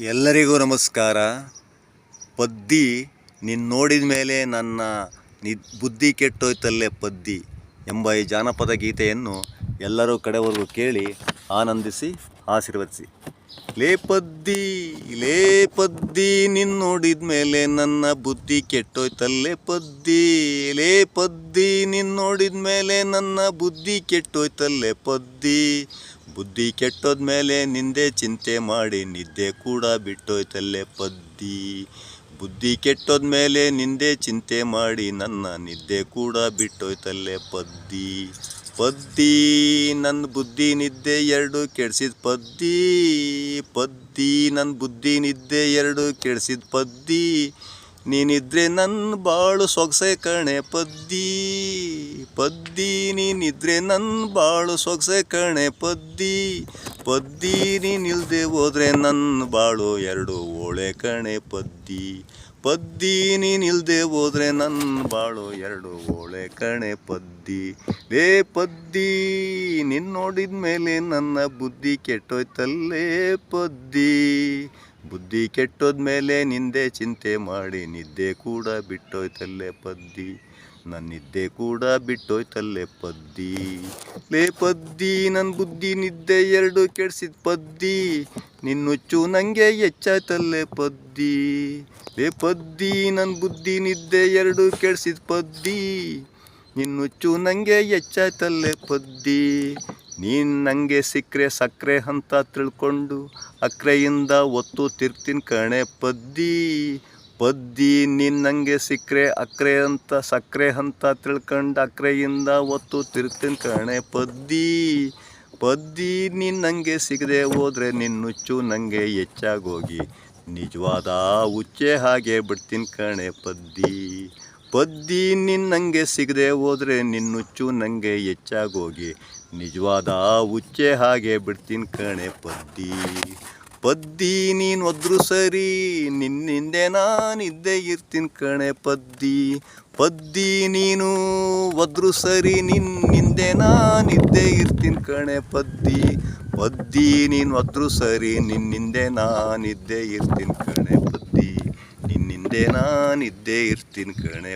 ಎಲ್ಲರಿಗೂ ನಮಸ್ಕಾರ. ಪದ್ದಿ ನಿನ್ನ ನೋಡಿದ ಮೇಲೆ ನನ್ನ ನಿ, ಬುದ್ಧಿ ಕೆಟ್ಟೋಯ್ತಲ್ಲೇ ಪದ್ದಿ ಎಂಬ ಈ ಜಾನಪದ ಗೀತೆಯನ್ನು ಎಲ್ಲರೂ ಕಡೆವರೆಗೂ ಕೇಳಿ ಆನಂದಿಸಿ, ಆಶೀರ್ವದಿಸಿ. ಲೇ ಪದ್ದಿ ಲೇ ಪದ್ದಿ ನಿನ್ನ ನೋಡಿದ ಮೇಲೆ ನನ್ನ ಬುದ್ಧಿ ಕೆಟ್ಟೋಯ್ತಲ್ಲೇ ಪದ್ದಿ. ಲೇ ಪದ್ದಿ ನಿನ್ನ ನೋಡಿದ ಮೇಲೆ ನನ್ನ ಬುದ್ಧಿ ಕೆಟ್ಟೋಯ್ತಲ್ಲೇ ಪದ್ದಿ. ಬುದ್ಧಿ ಕೆಟ್ಟೋದ್ಮೇಲೆ ನಿಂದೆ ಚಿಂತೆ ಮಾಡಿ ನಿದ್ದೆ ಕೂಡ ಬಿಟ್ಟೋಯ್ತಲ್ಲೇ ಪದ್ದಿ ಬುದ್ಧಿ ಕೆಟ್ಟೋದ್ಮೇಲೆ ನಿಂದೆ ಚಿಂತೆ ಮಾಡಿ ನನ್ನ ನಿದ್ದೆ ಕೂಡ ಬಿಟ್ಟೋಯ್ತಲ್ಲೇ ಪದ್ದಿ ಪದ್ದಿ ನನ್ನ ಬುದ್ಧಿ ನಿದ್ದೆ ಎರಡು ಕೆಡ್ಸಿದ ಪದ್ದಿ ಪದ್ದಿ ನನ್ನ ಬುದ್ಧಿ ನಿದ್ದೆ ಎರಡು ಕೆಡ್ಸಿದ ಪದ್ದಿ ನೀನಿದ್ರೆ ನನ್ನ ಬಾಳು ಸೊಗಸೆ ಕಣೆ ಪದ್ದಿ. ಪದ್ದಿ, ನೀನಿದ್ರೆ ನನ್ನ ಬಾಳು ಸೊಗಸೆ ಕಣೆ ಪದ್ದಿ. ಪದ್ದಿ, ನೀನಿಲ್ದೆ ಹೋದ್ರೆ ನನ್ನ ಬಾಳು ಎರಡು ಓಳೆ ಕಣೆ ಪದ್ದಿ. ಪದ್ದಿ, ನೀನಿಲ್ದೆ ಹೋದ್ರೆ ನನ್ನ ಬಾಳು ಎರಡು ಓಳೆ ಕಣೆ ಪದ್ದಿ. ಲೇ ಪದ್ದಿ ನಿನ್ನ ನೋಡಿದ ಮೇಲೆ ನನ್ನ ಬುದ್ಧಿ ಕೆಟ್ಟೋಯ್ತಲ್ಲೇ ಪದ್ದಿ. ಬುದ್ಧಿ ಕೆಟ್ಟೋದ್ಮೇಲೆ ನಿಂದೆ ಚಿಂತೆ ಮಾಡಿ ನಿದ್ದೆ ಕೂಡ ಬಿಟ್ಟೋಯ್ತಲ್ಲೇ ಪದ್ದಿ ನನ್ನ ನಿದ್ದೆ ಕೂಡ ಬಿಟ್ಟೋಯ್ತಲ್ಲೇ ಪದ್ದಿ ಲೇ ಪದ್ದಿ ನನ್ನ ಬುದ್ಧಿ ನಿದ್ದೆ ಎರಡು ಕೆಡ್ಸಿದ ಪದ್ದಿ ನಿನ್ನುಚ್ಚು ನನಗೆ ಹೆಚ್ಚಾಯ್ತಲ್ಲೇ ಪದ್ದಿ ಲೇ ಪದ್ದಿ ನನ್ನ ಬುದ್ಧಿ ನಿದ್ದೆ ಎರಡು ಕೆಡ್ಸಿದ ಪದ್ದಿ ನಿನ್ನುಚ್ಚು ನನಗೆ ಹೆಚ್ಚಾಯ್ತಲ್ಲೇ ಪದ್ದಿ ನೀನು ನನಗೆ ಸಿಕ್ಕರೆ ಸಕ್ಕರೆ ಅಂತ ತಿಳ್ಕೊಂಡು ಅಕ್ರೆಯಿಂದ ಒತ್ತು ತಿರ್ತೀನಿ ಕಣೆ ಪದ್ದಿ ಪದ್ದಿ ನೀನು ನನಗೆ ಸಿಕ್ಕರೆ ಅಕ್ರೆ ಅಂತ ಸಕ್ಕರೆ ಅಂತ ತಿಳ್ಕೊಂಡು ಅಕ್ರೆಯಿಂದ ಒತ್ತು ತಿರ್ತಿನ ಕಣೆ ಪದ್ದಿ ಪದ್ದಿ ನೀನು ನನಗೆ ಸಿಗದೆ ಹೋದ್ರೆ ನಿನ್ನುಚ್ಚು ನನಗೆ ಹೆಚ್ಚಾಗೋಗಿ ನಿಜವಾದ ಹುಚ್ಚೆ ಹಾಗೆ ಬಿಡ್ತೀನಿ ಕಣೆ ಪದ್ದಿ ಪದ್ದಿ ನಿನ್ನಂಗೆ ನನಗೆ ಸಿಗದೆ ಹೋದ್ರೆ ನಿನ್ನುಚ್ಚು ನನಗೆ ಹೆಚ್ಚಾಗೋಗಿ. ನಿಜವಾದ ಉಚ್ಚೆ ಹಾಗೆ ಬಿಡ್ತೀನಿ ಕಣೆ ಪದ್ದಿ ಪದ್ದಿ ನೀನು ಒದ್ರು ಸರಿ, ನಿನ್ನಿಂದೆ ನಾನಿದ್ದೇ ಇರ್ತೀನಿ ಕಣೆ ಪದ್ದಿ ಪದ್ದಿ ನೀನು ಒದ್ರು ಸರಿ, ನಿನ್ನಿಂದೆ ನಾನಿದ್ದೇ ಇರ್ತೀನಿ ಕಣೆ ಪದ್ದಿ ಪದ್ದಿ ನೀನು ಒದ್ರು ಸರಿ, ನಿನ್ನಿಂದೆ ನಾನಿದ್ದೇ ಇರ್ತೀನಿ ಕಣೆ ನಿನ್ನಿಂದೆ ನಾನಿದ್ದೇ ಇರ್ತೀನಿ ಕಣೆ